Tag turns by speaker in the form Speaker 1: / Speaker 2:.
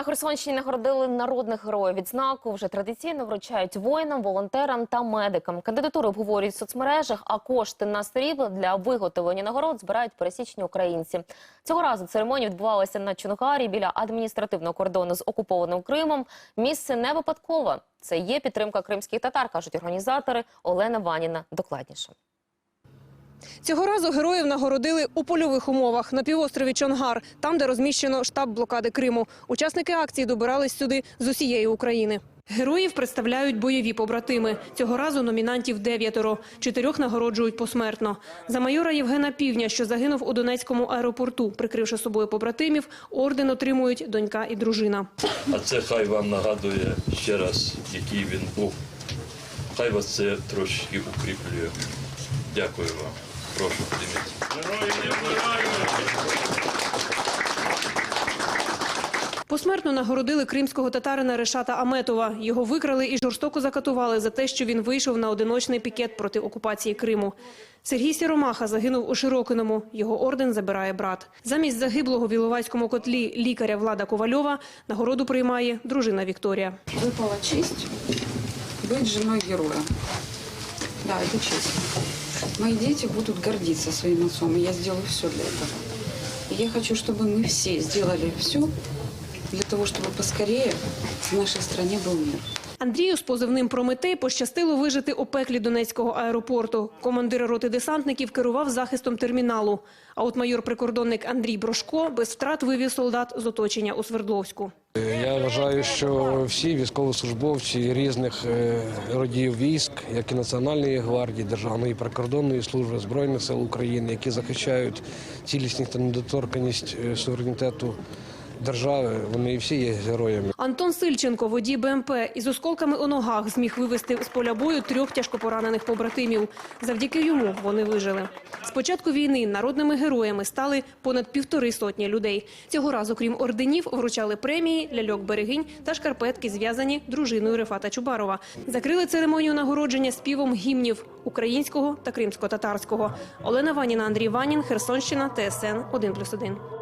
Speaker 1: На Херсонщині нагородили народних героїв відзнаку. Вже традиційно вручають воїнам, волонтерам та медикам. Кандидатури обговорюють в соцмережах, а кошти на срібло для виготовлення нагород збирають пересічні українці. Цього разу церемонія відбувалася на Чонгарі біля адміністративного кордону з окупованим Кримом. Місце не випадкове. Це є підтримка кримських татар, кажуть організатори. Олена Ваніна докладніше.
Speaker 2: Цього разу героїв нагородили у польових умовах на півострові Чонгар, там, де розміщено штаб блокади Криму. Учасники акції добирались сюди з усієї України. Героїв представляють бойові побратими. Цього разу номінантів дев'ятеро. Чотирьох нагороджують посмертно. За майора Євгена Півня, що загинув у Донецькому аеропорту, прикривши собою побратимів, орден отримують донька і дружина.
Speaker 3: А це хай вам нагадує ще раз, який він був. Хай вас це трошки укріплює. Дякую вам. Прошу, прийміть.
Speaker 2: Посмертно нагородили кримського татарина Решата Аметова. Його викрали і жорстоко закатували за те, що він вийшов на одиночний пікет проти окупації Криму. Сергій Сіромаха загинув у Широкиному. Його орден забирає брат. Замість загиблого в Іловайському котлі лікаря Влада Ковальова нагороду приймає дружина Вікторія.
Speaker 4: Выпала честь быть женой героя. Да, это честь. Мои дети будут гордиться своим отцом, и я сделаю все для этого. И я хочу, чтобы мы все сделали все для того, чтобы поскорее в нашей стране был мир.
Speaker 2: Андрію з позивним Прометей пощастило вижити у пеклі Донецького аеропорту. Командир роти десантників керував захистом терміналу. А от майор-прикордонник Андрій Брошко без втрат вивів солдат з оточення у Свердловську.
Speaker 5: Я вважаю, що всі військовослужбовці різних е, родів військ, як і Національної гвардії, Державної прикордонної служби Збройних сил України, які захищають цілісність та недоторканість е, суверенітету держави, вони всі є героями.
Speaker 2: Антон Сильченко, водій БМП, із осколками у ногах зміг вивести з поля бою трьох тяжкопоранених побратимів. Завдяки йому вони вижили. З початку війни народними героями стали понад півтори сотні людей. Цього разу, крім орденів, вручали премії, ляльок берегинь та шкарпетки, зв'язані дружиною Рефата Чубарова. Закрили церемонію нагородження співом гімнів українського та кримсько-татарського. Олена Ваніна, Андрій Ванін, Херсонщина, ТСН 1+,1.